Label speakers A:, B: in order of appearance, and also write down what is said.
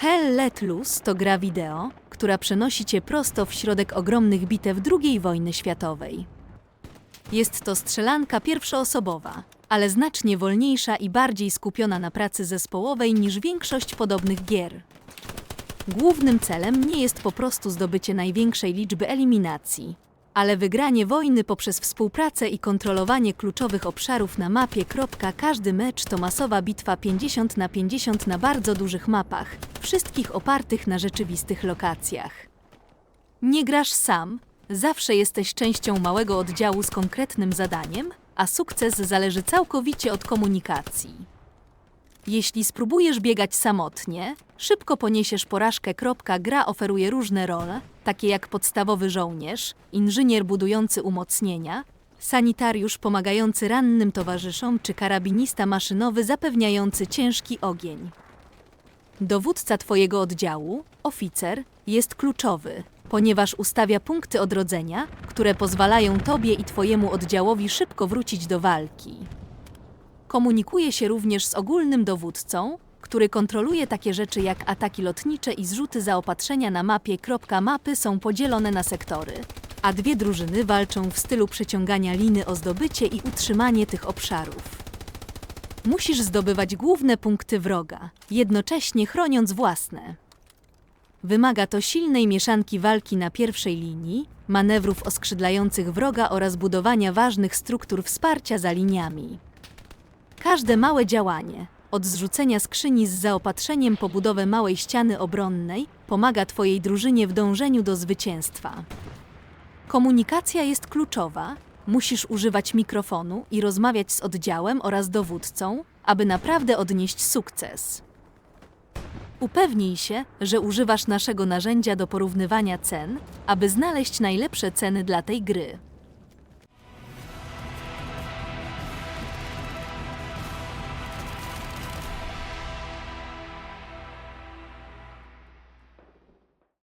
A: Hell Let Loose to gra wideo, która przenosi cię prosto w środek ogromnych bitew II wojny światowej. Jest to strzelanka pierwszoosobowa, ale znacznie wolniejsza i bardziej skupiona na pracy zespołowej niż większość podobnych gier. Głównym celem nie jest po prostu zdobycie największej liczby eliminacji, ale wygranie wojny poprzez współpracę i kontrolowanie kluczowych obszarów na mapie. Każdy mecz to masowa bitwa 50 na 50 na bardzo dużych mapach, wszystkich opartych na rzeczywistych lokacjach. Nie grasz sam, zawsze jesteś częścią małego oddziału z konkretnym zadaniem, a sukces zależy całkowicie od komunikacji. Jeśli spróbujesz biegać samotnie, szybko poniesiesz porażkę. Gra oferuje różne role, takie jak podstawowy żołnierz, inżynier budujący umocnienia, sanitariusz pomagający rannym towarzyszom czy karabinista maszynowy zapewniający ciężki ogień. Dowódca Twojego oddziału, oficer, jest kluczowy, ponieważ ustawia punkty odrodzenia, które pozwalają Tobie i Twojemu oddziałowi szybko wrócić do walki. Komunikuje się również z ogólnym dowódcą, który kontroluje takie rzeczy jak ataki lotnicze i zrzuty zaopatrzenia na mapie. Mapy są podzielone na sektory, a dwie drużyny walczą w stylu przeciągania liny o zdobycie i utrzymanie tych obszarów. Musisz zdobywać główne punkty wroga, jednocześnie chroniąc własne. Wymaga to silnej mieszanki walki na pierwszej linii, manewrów oskrzydlających wroga oraz budowania ważnych struktur wsparcia za liniami. Każde małe działanie, od zrzucenia skrzyni z zaopatrzeniem po budowę małej ściany obronnej, pomaga Twojej drużynie w dążeniu do zwycięstwa. Komunikacja jest kluczowa. Musisz używać mikrofonu i rozmawiać z oddziałem oraz dowódcą, aby naprawdę odnieść sukces. Upewnij się, że używasz naszego narzędzia do porównywania cen, aby znaleźć najlepsze ceny dla tej gry.